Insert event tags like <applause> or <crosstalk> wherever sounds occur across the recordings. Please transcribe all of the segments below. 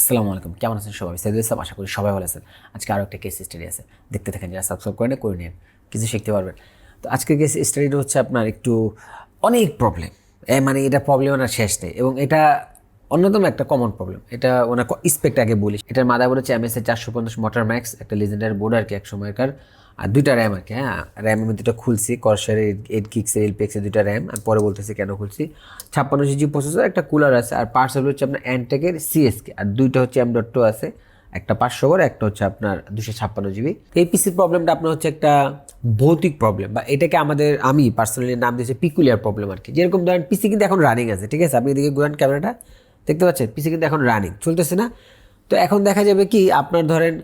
আসসালামু আলাইকুম। কেমন আছেন সবাই? সাইদুল ইসলাম, আশা করি সবাই ভালো আছেন। আজকে আরও একটা কেস স্টাডি আছে। দেখতে থাকেন, যারা সাবস্ক্রাইব করেন করে নিন। কিছু শিখতে পারবেন। তো আজকের কেস স্টাডিটা হচ্ছে আপনার একটু অনেক প্রবলেম মানে এটা প্রবলেম না শেষ নেই। এবং এটা অন্যতম একটা কমন প্রবলেম এটা ওনার স্পেক্ট আগে বলি। এটার মাদা বলেছে এম এস এ চারশো পঞ্চাশ মোটর ম্যাক্স একটা লিজেন্ডারি বোর্ড আর কি এক সময়কার। আর দুইটা র্যাম আর কি হ্যাঁ? র্যামের মধ্যে দুটো খুলছি করসারের এইট কিক্সের এলপিএক্সের দুইটা র্যাম আর পরে বলতেছি কেন খুলছি? ছাপ্পান্ন জিবি প্রসেসর একটা কুলার আছে, আর পার্সেল হচ্ছে আপনার অ্যান্টেকের সিএসকে আর দুইটা হচ্ছে এম ডট টু আছে, একটা পাঁচশো করে একটা হচ্ছে আপনার দুশো ছাপ্পান্ন জিবি এই পিসির প্রবলেমটা আপনার হচ্ছে একটা ভৌতিক প্রবলেম বা এটাকে আমাদের, আমি পার্সোনালি নাম দিয়েছি পিকুলিয়ার প্রবলেম আর কি। যেরকম ধরেন পিসি কিন্তু এখন রানিং আছে, ঠিক আছে? আপনি এদিকে ঘুরান ক্যামেরাটা দেখতে পাচ্ছেন পিসি কিন্তু এখন রানিং চলতেছে না। তো এখন দেখা যাবে কি, আপনার ধরেন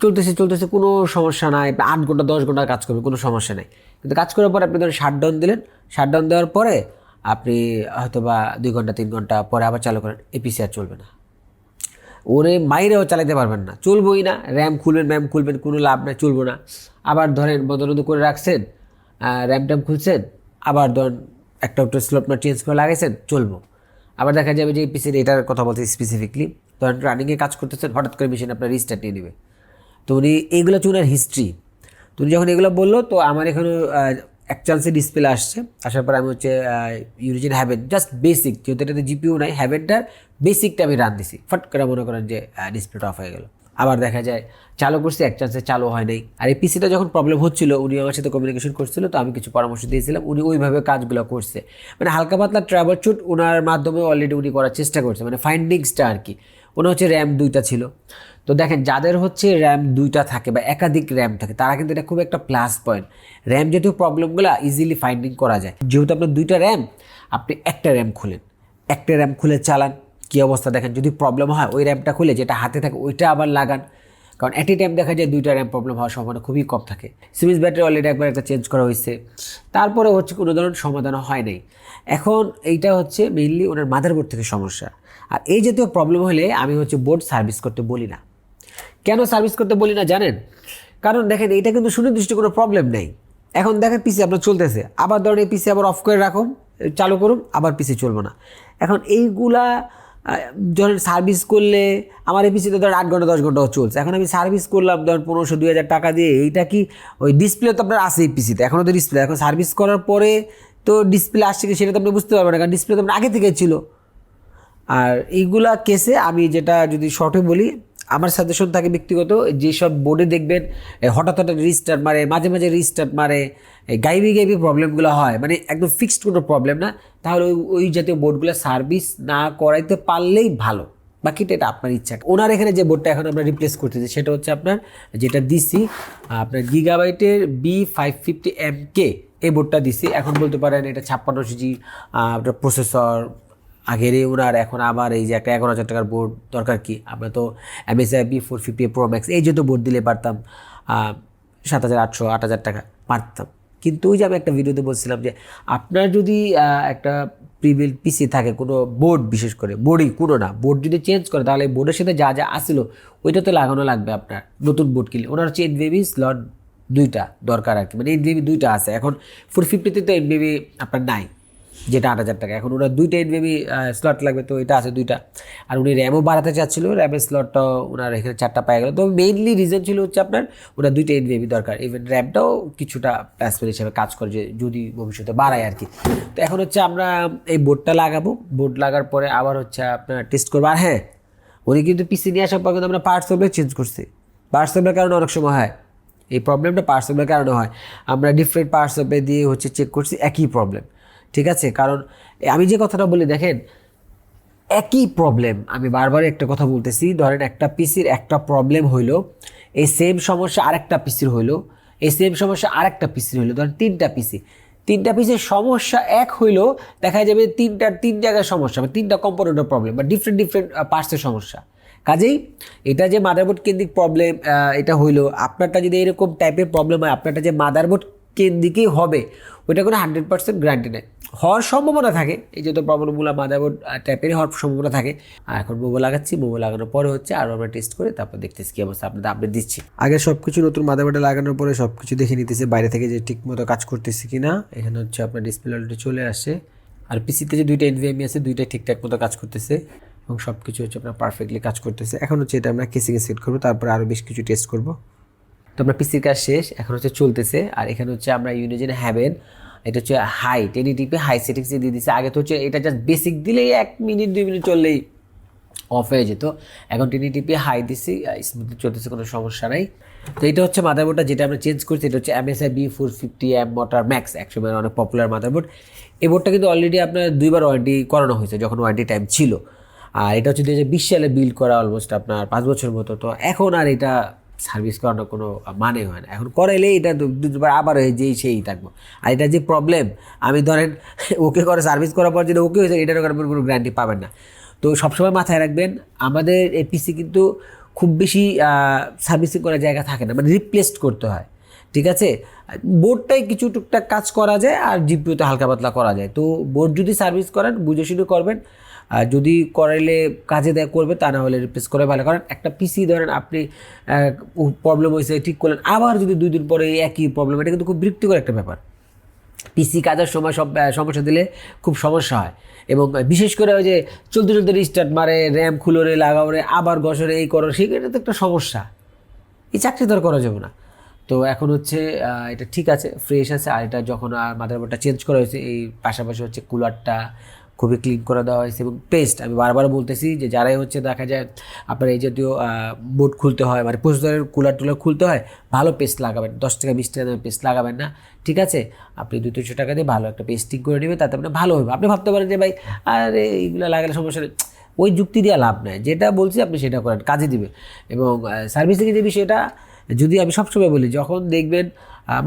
চলতেছে চলতেছে, কোনো সমস্যা নাই, আট ঘণ্টা, দশ ঘণ্টা কাজ করবে, কোনো সমস্যা নেই। কিন্তু কাজ করার পরে আপনি ধরেন শাটডাউন দিলেন শাটডাউন দেওয়ার পরে আপনি হয়তো বা দুই ঘণ্টা, তিন ঘণ্টা পরে আবার চালু করেন এপিসি আর চলবে না। ওরে মাইরেও চালাতে পারবেন না, চলবই না র্যাম খুলবেন র্যাম খুলবেন, কোনো লাভ নাই, চলবো না। আবার ধরেন বদলদ করে রাখছেন র্যাম ট্যাম খুলছেন, আবার ধরেন একটা স্লোপটা চেঞ্জ করে লাগাইছেন, চলবো। আবার দেখা যাবে যে পিসির এটার কথা বলছি স্পেসিফিকলি ধরেন রানিংয়ে কাজ করতেছেন, হঠাৎ করে মেশিন আপনার রিস্টার্ট নিয়ে নেবে। তো উনি এইগুলো হচ্ছে উনার হিস্ট্রি তো উনি যখন এগুলো বলল, তো আমার এখানে এক চান্সে ডিসপ্লে আসছে। আসার পর আমি হচ্ছে ইউরিজিন হ্যাভেন জাস্ট বেসিক যেহেতু এটাতে জিপিও নাই হ্যাভেনটার বেসিকটা আমি রান দিছি। ফট করে মনে করেন যে ডিসপ্লেটা অফ হয়ে গেল। আবার দেখা যায় চালু করছি, এক চান্সে চালু হয় নাই। আর এই পিসিটা যখন প্রবলেম হচ্ছিল, উনি আমার সাথে কমিউনিকেশন করছিল, তো আমি কিছু পরামর্শ দিয়েছিলাম, উনি ওইভাবে কাজগুলো করছে। মানে হালকা পাতলা ট্রাভেল শুট ওনার মাধ্যমে অলরেডি উনি করার চেষ্টা করছে মানে ফাইন্ডিংসটা আর কি। ওনার হচ্ছে র্যাম দুইটা ছিল। তো দেখেন, যাদের হচ্ছে র্যাম দুইটা থাকে বা একাধিক র্যাম থাকে, তারা কিন্তু এটা খুব একটা প্লাস পয়েন্ট র্যাম জাতীয় প্রবলেমগুলো ইজিলি ফাইন্ডিং করা যায়। যেহেতু আপনার দুইটা র্যাম আপনি একটা র্যাম খুলেন। একটা র্যাম খুলে চালান কী অবস্থা দেখেন, যদি প্রবলেম হয় ওই র্যামটা খুলে যেটা হাতে থাকে ওইটা আবার লাগান। কারণ অ্যাট এ টাইম দেখা যায় দুইটা র্যাম প্রবলেম হওয়ার সম্ভাবনা খুবই কম থাকে। সিরিজ ব্যাটারি অলরেডি একবার একটা চেঞ্জ করা হয়েছে। তারপরে হচ্ছে কোনো ধরনের সমাধান হয় নাই। এখন এইটা হচ্ছে মেইনলি ওনার মাদারবোর্ড থেকে সমস্যা। আর এই জাতীয় প্রবলেম হলে আমি হচ্ছে বোর্ড সার্ভিস করতে বলি না। কেন সার্ভিস করতে বলি না জানেন? কারণ দেখেন, এইটা কিন্তু সুনির্দিষ্ট কোনো প্রবলেম নেই। এখন দেখেন পিসি আপনার চলতেছে। আবার ধরেন এই পিসি আবার অফ করে রাখুন, চালু করুন, আবার পিসি চলবে না। এখন এইগুলা ধরেন সার্ভিস করলে আমার এই ধর আট ঘণ্টা, দশ ঘন্টাও চলছে। এখন আমি সার্ভিস করলাম ধর পনেরোশো, দুই হাজার টাকা দিয়ে। এইটা কি ওই ডিসপ্লে তো আপনার আসে এপিসিতে পিসিতে এখনও তো ডিসপ্লে এখন সার্ভিস করার পরে তো ডিসপ্লে আসছে কি সেটা তো আপনি বুঝতে পারবেন না, কারণ ডিসপ্লে তো আপনার আগে থেকে ছিল। আর এইগুলা কেসে আমি যেটা যদি শর্টে বলি আমার সাজেশন থাকে ব্যক্তিগত, যেসব বোর্ডে দেখবেন হঠাৎ হঠাৎ রিস্টার্ট মারে, মাঝে মাঝে রিস্টার্ট মারে গাইবি গাইবি প্রবলেমগুলো হয় মানে একদম ফিক্সড কোনো প্রবলেম না, তাহলে ওই ওই জাতীয় বোর্ডগুলো সার্ভিস না করাইতে পারলেই ভালো। বাকিটা এটা আপনার ইচ্ছা। ওনার এখানে যে বোর্ডটা এখন আমরা রিপ্লেস করতেছি, সেটা হচ্ছে আপনার, যেটা দিছি, আপনার গিগাবাইটের B five fifty M K এই বোর্ডটা দিছি। এখন বলতে পারেন এটা ছাপ্পান্ন জি আপনার প্রসেসর আগের ওনার, এখন আবার এই যে একটা এগারো হাজার টাকার বোর্ড দরকার কি? আমরা তো MSI B four fifty pro max এই যেহেতু বোর্ড দিলে পারতাম সাত হাজার আটশো, আট হাজার টাকা পারতাম। কিন্তু ওই যে আমি একটা ভিডিওতে বলছিলাম যে আপনার যদি একটা প্রিভিল পিসি থাকে, কোনো বোর্ড বিশেষ করে বোর্ডই কোনো না বোর্ড যদি চেঞ্জ করে, তাহলে বোর্ডের সাথে যা যা আসলো ওইটা তো লাগানো লাগবে আপনার, নতুন বোর্ড কিনলে। ওনার হচ্ছে বেবি স্লট দুইটা দরকার আর কি মানে এইট বেবি দুইটা আছে। এখন ফোর ফিফটিতে তো বেবি আপনার নাই। যেটা আট হাজার টাকা। এখন ওরা দুইটা এইট বেবি স্লট লাগবে, তো এটা আছে দুইটা। আর উনি র্যামও বাড়াতে চাচ্ছিল র্যামের স্লটটাও ওনার এখানে চারটা পায়ে গেল। তো মেইনলি রিজন ছিল হচ্ছে আপনার, ওরা দুইটা এইট বেবি দরকার। ইভেন র্যামটাও কিছুটা প্যাসপেল হিসেবে কাজ করে, যে যদি ভবিষ্যতে বাড়ায় আর কি। তো এখন হচ্ছে আমরা এই বোর্ডটা লাগাবো। বোর্ড লাগার পরে আবার হচ্ছে আপনার টেস্ট করব। আর হ্যাঁ উনি কিন্তু পিসি নিয়ে আসার পর কিন্তু আমরা পার্টস অফ চেঞ্জ করছি। পার্টস অফের কারণে অনেক সময় হয়। এই প্রবলেমটা পার্টস অফের কারণে হয়। আমরা ডিফারেন্ট পার্টস অফে দিয়ে হচ্ছে চেক করছি, একই প্রবলেম ঠিক আছে? কারণ আমি যে কথাটা বলি, দেখেন, একই প্রবলেম আমি বারবার একটা কথা বলতেছি, ধরেন একটা পিসির একটা প্রবলেম হইল, এই সেম সমস্যা আরেকটা পিসির হইল, এই সেম সমস্যা আরেকটা পিসির হইল, ধরেন তিনটা পিসি। তিনটা পিসের সমস্যা এক হইলেও দেখা যাবে তিনটার তিন জায়গায় সমস্যা, বা তিনটা কম্পোনেন্টের প্রবলেম বা ডিফারেন্ট ডিফারেন্ট পার্টসের সমস্যা। কাজেই, এটা যে মাদারবোর্ড কেন্দ্রিক প্রবলেম এটা হইল, আপনারটা যদি এরকম টাইপের প্রবলেম হয়, আপনারটা যে মাদারবোর্ড কেন্দ্রিকই হবে, ওইটা কোনো হান্ড্রেড পার্সেন্ট গ্যারান্টি নেই। হওয়ার সম্ভাবনা থাকে, এই যে যত প্রবলেমগুলো মাদারবোর্ড টাইপেরই হওয়ার সম্ভাবনা থাকে। আর এখন মোবো লাগাচ্ছি মোবো লাগানোর পরে হচ্ছে আরও আমরা টেস্ট করে তারপর দেখতেছি কী অবস্থা, আপনাদের আপডেট দিচ্ছি। আগে সব কিছু নতুন মাদারবোর্ডে লাগানোর পরে সব কিছু দেখে নিতেছে, বাইরে থেকে যে ঠিক মতো কাজ করতেছি কি না এখানে হচ্ছে আপনার ডিসপ্লে অলরেডি চলে আসে। আর পিসিতে যে দুইটা এনভিএমই আছে, দুইটাই ঠিকঠাক মতো কাজ করতেছে, এবং সব কিছু হচ্ছে আপনার পারফেক্টলি কাজ করতেছে। এখন হচ্ছে এটা আমরা কেসিংয়ে সেট করব, তারপরে আরও বেশ কিছু টেস্ট করব। তো আমরা পিসির কাজ শেষ, এখন হচ্ছে চলতেছে, আর এখানে হচ্ছে আমরা ইউনিজেন হ্যাভেন এটা হচ্ছে হাই টেনি টিপে হাই সেটিংসে দিয়ে দিচ্ছে আগে তো হচ্ছে এটা জাস্ট বেসিক দিলেই এক মিনিট দুই মিনিট চললেই অফ হয়ে যেত। এখন টেনি টিপে হাই দিছি স্মুথলি চলতেছে, কোনো সমস্যা নাই। তো এটা হচ্ছে মাদারবোর্ডটা যেটা আমরা চেঞ্জ করছি, এটা হচ্ছে MSI B four fifty M mortar max একসময় অনেক পপুলার মাদারবোর্ড এই বোর্ডটা কিন্তু অলরেডি আপনার দুইবার ওয়ারেন্টি করানো হয়েছে, যখন ওয়ারেন্টি টাইম ছিল। আর এটা হচ্ছে দু হাজার বিশ সালে বিল্ড করা অলমোস্ট আপনার পাঁচ বছর মতো। তো এখন আর এটা সার্ভিস করানোর কোনো মানে হয় না। এখন করাইলে এটা দুবার আবার হয়ে যেই সেই থাকব। আর এটা যে প্রবলেম আমি ধরেন <laughs> ওকে করে সার্ভিস করার পর যেটা ওকে হয়েছে এটার ওখানে কোনো গ্যারান্টি পাবেন না। তো সবসময় মাথায় রাখবেন, আমাদের এই পিসি কিন্তু খুব বেশি সার্ভিসিং করার জায়গা থাকে না। মানে রিপ্লেস করতে হয়। ঠিক আছে? বোর্ডটাই কিছু টুকটাক কাজ করা যায় আর জিপিওতে হালকা পাতলা করা যায়। তো বোর্ড যদি সার্ভিস করেন, বুঝে শুনে করবেন। যদি করাইলে কাজে দেয় করবে, তা না হলে রিপ্লেস করে ভালো। কারণ একটা পিসি ধরেন আপনি প্রবলেম হয়েছে ঠিক করলেন, আবার যদি দুই দিন পরে একই প্রবলেম এটা কিন্তু খুব বিরক্তিকর একটা ব্যাপার। পিসি কাজের সময় সব সমস্যা দিলে খুব সমস্যা হয়। এবং বিশেষ করে ওই যে চলতে চলতে রিস্টার্ট মারে র্যাম খুলো রে লাগাও রে, আবার গসরে এই করো সেটা তো একটা সমস্যা। এই চাকরি তো আর করা যাবে না। তো এখন হচ্ছে এটা ঠিক আছে ফ্রেশ আছে, আর এটা যখন আর মাদারবোর্ডটা চেঞ্জ করা হয়েছে, এই পাশাপাশি হচ্ছে কুলারটা খুবই ক্লিন করে দেওয়া হয়েছে এবং পেস্ট আমি বারবার বলতেছি যে যারাই হচ্ছে দেখা যায় আপনার এই জাতীয় বোর্ড খুলতে হয় মানে প্রসেসরের কুলার টুলার খুলতে হয়, ভালো পেস্ট লাগাবেন দশ টাকা বিশ টাকা পেস্ট লাগাবেন না, ঠিক আছে? আপনি দুই, তিনশো টাকা দিয়ে ভালো একটা পেস্টিং করে নেবেন, তাতে আপনার ভালো হবে। আপনি ভাবতে পারেন যে ভাই, আরে এইগুলো লাগালে সমস্যা নেই। ওই যুক্তি দিয়ে লাভ নেই, যেটা বলছি আপনি সেটা করেন, কাজে দিবে এবং সার্ভিসিংয়ের যে বিষয়টা, যদি আমি সবসময় বলি, যখন দেখবেন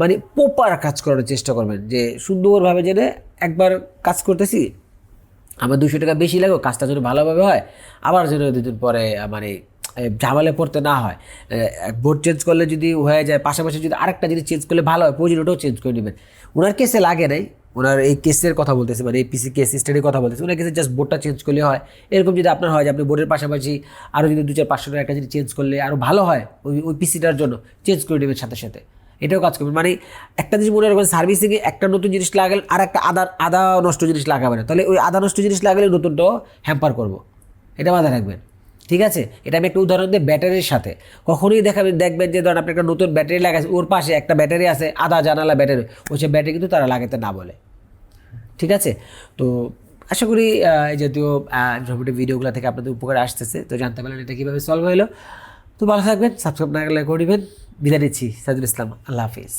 মানে প্রপার কাজ করার চেষ্টা করবেন, যে সুন্দরভাবে জেনে একবার কাজ করতেছি আমার দুশো টাকা বেশি লাগবে কাজটা যেন ভালোভাবে হয় আবার যেন দুদিন পরে মানে এ, ঝামেলায় পড়তে না হয় বোর্ড চেঞ্জ করলে যদি হয়ে যায় পাশাপাশি যদি আরেকটা জিনিস চেঞ্জ করলে ভালো হয় প্রয়োজন ওটাও চেঞ্জ করে নেবেন। ওনার কেসে লাগে নাই ওনার এই কেসের কথা বলতেছে মানে এই পিসি কেস স্টাডির কথা বলতেছে ওনার কেসে জাস্ট বোর্ডটা চেঞ্জ করলে হয়। এরকম যদি আপনার হয় যে আপনি বোর্ডের পাশাপাশি আরও যদি দু চার পাঁচশো টাকা একটা যদি চেঞ্জ করলে আরও ভালো হয় ওই ওই পিসিটার জন্য চেঞ্জ করে নেবেন সাথে সাথে। এটাও কাজ করবে। মানে একটা জিনিস মনে রাখবেন সার্ভিসিংয়ে একটা নতুন জিনিস লাগালেন আর একটা আদা আদা নষ্ট জিনিস লাগাবে না। তাহলে ওই আদা নষ্ট জিনিস লাগালে নতুনটাও হ্যাম্পার করব। এটা মাথায় রাখবেন। ঠিক আছে? এটা আমি একটা উদাহরণ দিই ব্যাটারির সাথে। কখনোই দেখাবেন দেখবেন যে ধরেন আপনি একটা নতুন ব্যাটারি লাগাচ্ছে ওর পাশে একটা ব্যাটারি আছে আদা জানালা ব্যাটারি ওই সে ব্যাটারি কিন্তু তারা লাগাতে না বলে। ঠিক আছে? তো আশা করি এই জাতীয় ইনফরমেটিভ ভিডিওগুলো থেকে আপনাদের উপকার আসতেছে। তো জানতে পারলেন এটা কীভাবে সলভ হলো। তো ভালো থাকবেন সাবস্ক্রাইব না করে নেবেন বিদায় নিচ্ছি সাজুল ইসলাম আল্লাহ হাফিজ।